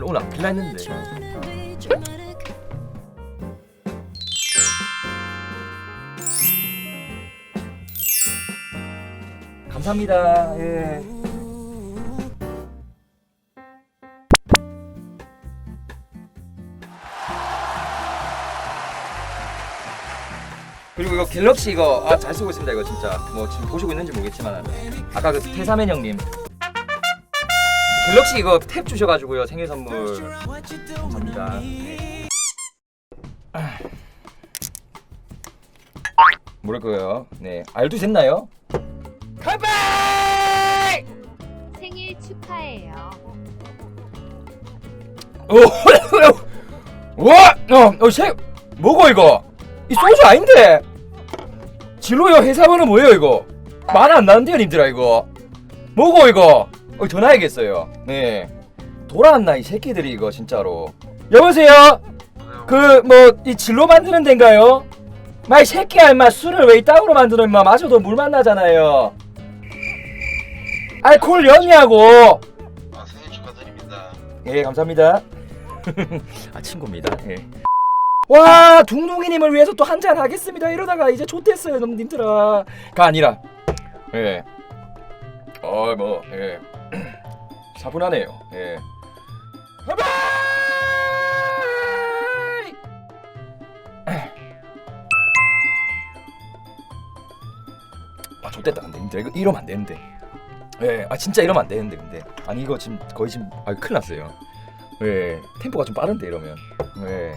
오늘 오늘 안 필라 했는데. 감사합니다. 예. 그리고 이거 갤럭시 이거 아, 잘 쓰고 있습니다 이거 진짜 뭐 지금 보시고 있는지 모르겠지만 아까 그 태사맨 형님 갤럭시 이거 탭 주셔가지고요 생일 선물 감사합니다 네. 아. 모를 거예요 네 알도 됐나요? 가바이! 생일 축하해요. 오, 와, 어, 어, 새, 뭐고 이거? 이 소주 아닌데? 진로요 회사번호 뭐예요 이거? 말 안 나는데요 님들아 이거? 뭐고 이거? 어, 전화해야겠어요. 네, 돌아왔나 이 새끼들이 이거 진짜로. 여보세요? 그 뭐 이 진로 만드는 데인가요? 마이 새끼야 임마 술을 왜 이따구로 만들어 임마 마셔도 물 만나잖아요. 알콜 연이하고. 아 생일 축하드립니다. 예, 감사합니다. 아, 친구입니다. 예. 와, 둥둥이님을 위해서 또 한 잔 하겠습니다. 이러다가 이제 좆됐어요, 님들아. 가 아니라. 예. 어, 뭐, 예. 차분하네요. 예. 아, 좆됐다. 근데 님들 이거 이러면 안 되는데. 예, 아 진짜 이러면 안 되는데 근데 아니 이거 지금 거의 지금 아 큰일 났어요. 예, 템포가 좀 빠른데 이러면. 예.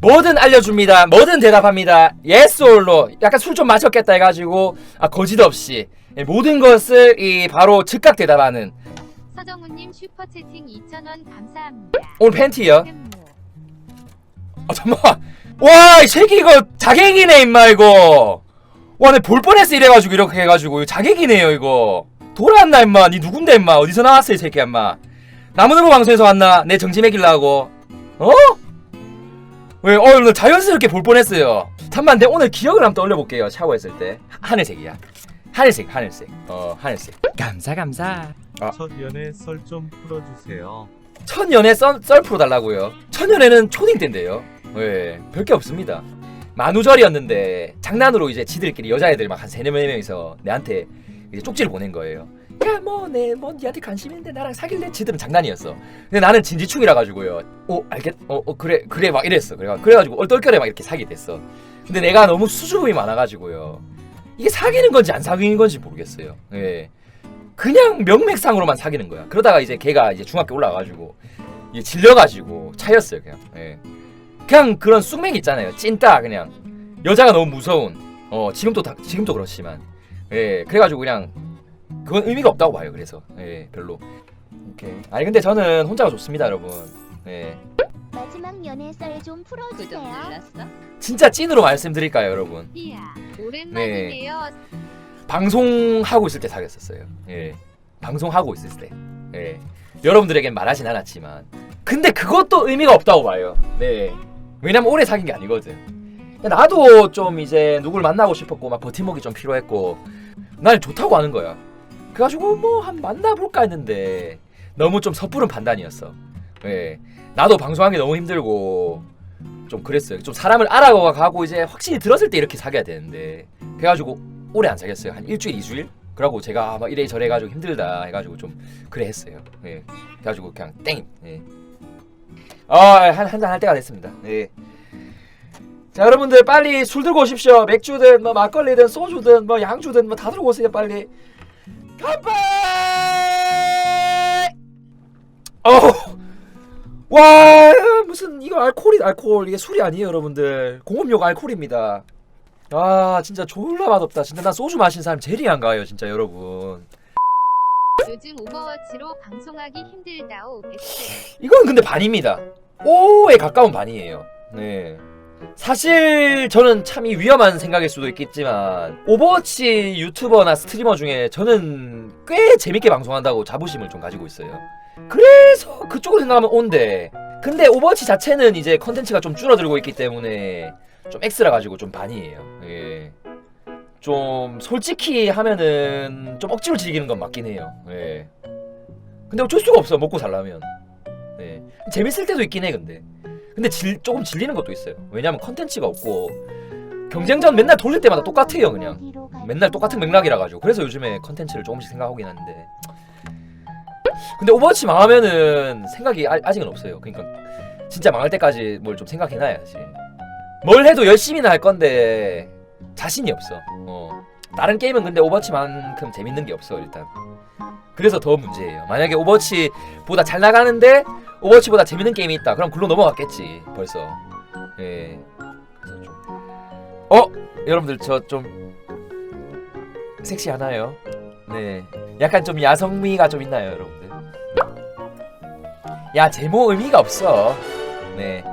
뭐든 알려줍니다. 뭐든 대답합니다. 예스 올로 약간 술 좀 마셨겠다 해가지고 아 거짓 없이 예, 모든 것을 이 바로 즉각 대답하는 서정우님 슈퍼 채팅 2,000원 감사합니다. 오늘 팬티요. 햄모. 아 잠만. 와이 새끼 이거 자객이네 임마 이거. 와, 내 볼 뻔했어 이래가지고 이렇게 해가지고 이거 자객이네요 이거. 돌아왔나 임마? 니 누군데 임마? 어디서 나왔어 이 새끼야 임마? 나무늘보 방송에서 왔나? 내 정지 매길라고? 어? 왜? 어, 오늘 자연스럽게 볼 뻔했어요. 잠만, 내 오늘 기억을 한번 떠올려볼게요. 샤워했을 때 하늘색이야. 하늘색, 하늘색. 어, 하늘색. 감사, 감사. 아. 첫 연애 썰 좀 풀어주세요. 천연에 썰, 썰 풀어달라고요. 천연에는 초딩 때인데요. 예, 별게 없습니다. 만우절이었는데 장난으로 이제 지들끼리 여자애들 막 한 세네 명이서 내한테 이제 쪽지를 보낸 거예요. 야, 뭐, 내, 뭐, 니한테 관심 있는데 나랑 사귈래? 지들은 장난이었어. 근데 나는 진지충이라 가지고요. 어, 알겠, 어, 어, 그래, 그래, 막 이랬어. 그래, 그래가지고 얼떨결에 막 이렇게 사귀게 됐어. 근데 내가 너무 수줍음이 많아가지고요. 이게 사귀는 건지 안 사귀는 건지 모르겠어요. 예. 그냥 명맥상으로만 사귀는 거야. 그러다가 이제 걔가 이제 중학교 올라가가지고 이게 질려가지고 차였어요 그냥. 예. 그냥 그런 쑥맥 있잖아요. 찐따 그냥 여자가 너무 무서운. 어 지금도 다, 지금도 그렇지만 예 그래가지고 그냥 그건 의미가 없다고 봐요. 그래서 예 별로. 오케이. 아니 근데 저는 혼자가 좋습니다, 여러분. 예 마지막 연애 썰 좀 구독 풀어주세요. 눌렀어? 진짜 찐으로 말씀드릴까요, 여러분? 이야 오랜만이네요. 방송하고 있을 때 사귀었었어요. 예. 방송하고 있을 때. 예. 여러분들에겐 말하진 않았지만. 근데 그것도 의미가 없다고 봐요. 네. 왜냐면 오래 사귄 게 아니거든. 나도 좀 이제 누굴 만나고 싶었고 막 버팀목이 좀 필요했고 날 좋다고 하는 거야. 그래가지고 뭐 한 만나볼까 했는데 너무 좀 섣부른 판단이었어. 예. 나도 방송하기 너무 힘들고 좀 그랬어요. 좀 사람을 알아가고 이제 확실히 들었을 때 이렇게 사귀어야 되는데 그래가지고 오래 안 사귀었어요. 한 일주일, 이주일? 그러고 제가 막 이래 저래 해가지고 힘들다 해가지고 좀 그래 했어요. 예. 그래가지고 그냥 땡. 예. 아한 한 잔 할 때가 됐습니다. 예. 자 여러분들 빨리 술 들고 오십시오. 맥주든 뭐 막걸리든 소주든 뭐 양주든 뭐 다 들고 오세요 빨리. 乾杯! 어. 와 무슨 이거 알코올이 알코올 이게 술이 아니에요 여러분들 공업용 알코올입니다. 아 진짜 졸라 맛없다 진짜 난 소주 마신 사람 제일 안 가요 진짜 여러분 요즘 오버워치로 방송하기 힘들다오 백스. 이건 근데 반입니다 5에 가까운 반이에요 네 사실 저는 참 이 위험한 생각일 수도 있겠지만 오버워치 유튜버나 스트리머 중에 저는 꽤 재밌게 방송한다고 자부심을 좀 가지고 있어요 그래서 그쪽으로 생각하면 온데 근데 오버워치 자체는 이제 컨텐츠가 좀 줄어들고 있기 때문에 좀 X라 가지고 좀 반이에요. 예. 좀 솔직히 하면은 좀 억지로 즐기는 건 맞긴 해요. 예. 근데 어쩔 수가 없어 먹고 살려면. 네. 재밌을 때도 있긴 해 근데. 근데 질, 조금 질리는 것도 있어요. 왜냐면 컨텐츠가 없고 경쟁전 맨날 돌릴 때마다 똑같아요 그냥. 맨날 똑같은 맥락이라 가지고. 그래서 요즘에 컨텐츠를 조금씩 생각하긴 하는데. 근데 오버워치 망하면은 생각이 아, 아직은 없어요. 그러니까 진짜 망할 때까지 뭘 좀 생각해놔야지. 뭘 해도 열심히는 할 건데 자신이 없어. 어. 다른 게임은 근데 오버워치만큼 재밌는 게 없어 일단. 그래서 더 문제예요. 만약에 오버워치보다 잘 나가는데 오버워치보다 재밌는 게임이 있다 그럼 글로 넘어갔겠지 벌써 예좀 어? 여러분들 저 좀 섹시하나요? 네. 약간 좀 야성미가 좀 있나요, 여러분들? 야, 제모 의미가 없어. 네.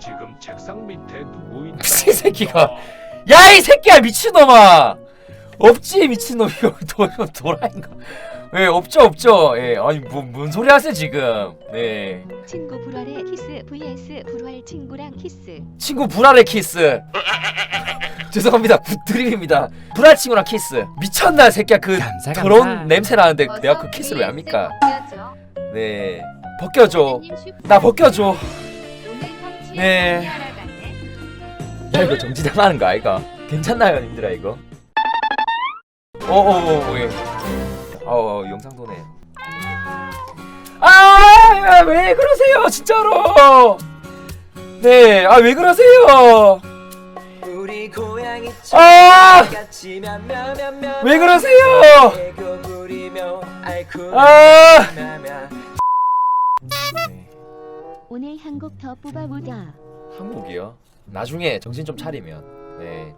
지금 책상 밑에 누구 있나? 이 새끼가. 야, 이 새끼야, 미친놈아! 없지, 미친놈. 이거 도, 이거 도라인가? 예, 없죠, 없죠. 예, 아니, 뭐, 뭔 소리 하세요, 지금. 네. 친구 불활의 키스 vs 불활 친구랑 키스. 친구 불알의 키스. 죄송합니다. 굿드림입니다. 불알 친구랑 키스. 미쳤나, 새끼야. 그 감사, 감사. 더러운 냄새 나는데 내가 그 키스를 왜 합니까? 벗겨줘. 네. 벗겨줘. 나 벗겨줘. 네. 야 이거 정지 당하는 거 아이가? 괜찮나요 님들아 이거? 어어어 예. 어 영상 도네. 아 왜 그러세요 진짜로? 네, 아 왜 그러세요? 우리 고양이 아! 왜 그러세요? 아! 네, 오늘 한 곡 더 뽑아보자. 한국이요? 나중에 정신 좀 차리면. 네.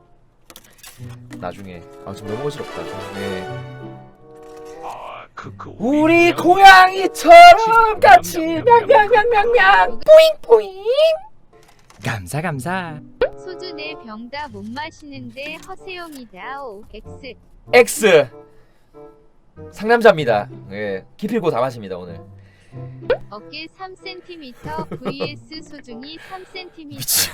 나중에. 아 지금 너무 어지럽다. 네. 아, 크크. 우리 고양이처럼 같이 명명명명명 뿌잉 뿌잉 감사 감사. 소주 네병다 못 마시는데 허세용이다. 오 X. X 상남자입니다. 예, 기필고 다 마십니다 오늘. 어깨 3cm vs 소중이 3cm. 미친.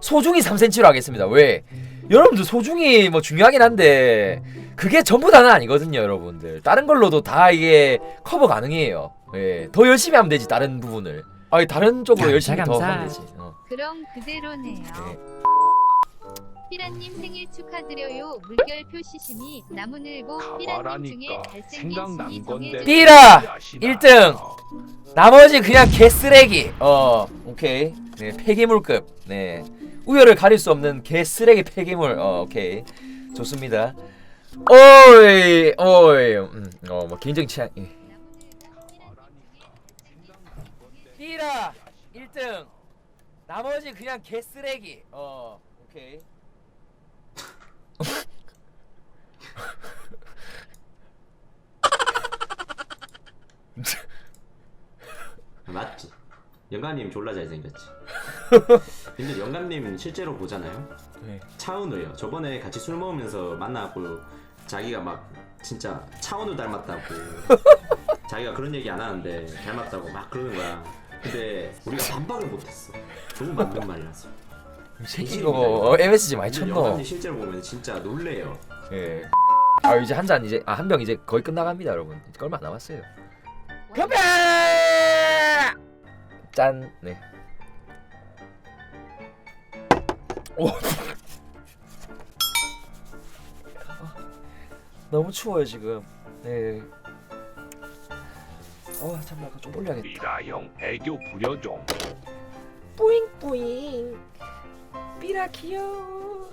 소중히 3cm로 하겠습니다. 왜? 여러분들 소중히 뭐 중요하긴 한데 그게 전부 다는 아니거든요, 여러분들. 다른 걸로도 다 이게 커버 가능해요. 예, 더 열심히 하면 되지 다른 부분을. 아니 다른 쪽으로 열심히 더 감사. 하면 되지. 어. 그럼 그대로네요. 네. 피라님 생일 축하드려요. 물결표 시심이 나무늘보 피라님 중에 가봐라니까 잘생긴 생각난 건데. 정해주세요. 삐라! 1등! 나머지 그냥 개쓰레기. 어, 오케이. 네, 폐기물급. 네. 우열을 가릴 수 없는 개쓰레기 폐기물. 어, 오케이. 좋습니다. 오이, 오이. 음, 어, 뭐 개인적인 취향. 예. 삐라 1등. 나머지 그냥 개쓰레기. 어, 오케이. 맞지. 영감님 졸라 잘생겼지. 근데 영감님 실제로 보잖아요. 네. 차은우예요. 저번에 같이 술 먹으면서 만나고 자기가 막 진짜 차은우 닮았다고. 자기가 그런 얘기 안 하는데 닮았다고 막 그러는 거야. 근데 우리가 반박을 못했어. 너무 맞는 말이라서. 이 새끼 이거 어, MSG 많이 근데 쳤노. 영감님 실제로 보면 진짜 놀래요. 예. 아 이제 한 잔 이제 아 한 병 이제 거의 끝나갑니다 여러분. 이제 얼마 안 남았어요. 건배! 짠. 네. 오. 너무 추워요 지금. 네. 어 잠깐 좀 올려야겠다. 삐라 형 애교 부려줘. 뿌잉뿌잉. 삐라 귀여워.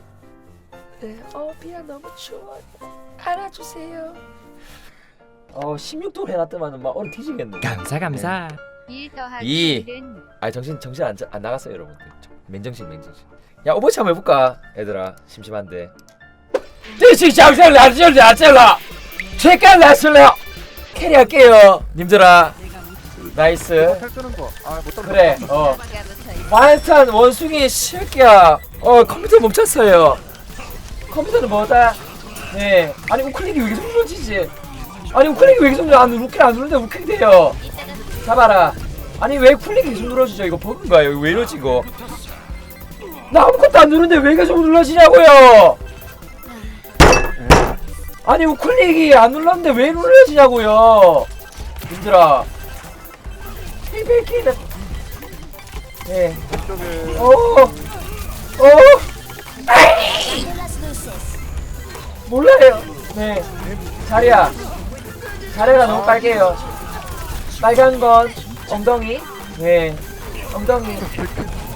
네, 어 삐라 너무 추워. 팔아주세요. 어 16도 해놨더만은 막 오늘 뒤지겠네. 감사 감사. 1아 정신 정신 안, 안 나갔어요 여러분들. 맨정신 맨정신. 야 오버치 한번 해볼까 얘들아 심심한데. 대신 장실 나실 나실라 잠깐 나실래요. 캐리할게요 님들아. 나이스. 그래 어. 완탄 원숭이 실기야. 어 컴퓨터 멈췄어요. 컴퓨터는 뭐다? 네. 아니 우클릭이 왜 계속 눌러지지? 아니 우클릭이 왜 계속 눌러? 안 우클릭 안 누르는데 우클릭 돼요. 잡아라. 아니 왜 클릭이 계속 눌러지죠? 이거 버그인가요? 이거 왜 이러지 이거? 나 아무것도 안 누르는데 왜 계속 눌러지냐고요? 아니 우클릭이 안 눌렀는데 왜 눌러지냐고요? 힘들어. 힐백키는. 네. 오. 오. 아이! 몰라요. 네. 자리야. 자리가 너무 빨개요. 빨간 건 엉덩이. 네. 엉덩이.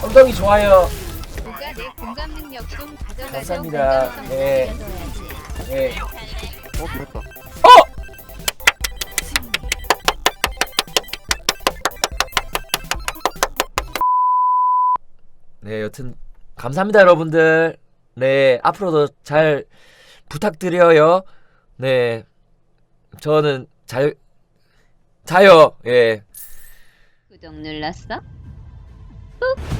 엉덩이 좋아요. 감사합니다. 공감성 네. 가져야지. 네. 어. 네, 여튼 감사합니다, 여러분들. 네, 앞으로도 잘 부탁드려요. 네, 저는 잘 자요. 예. 구독 눌렀어? 꾹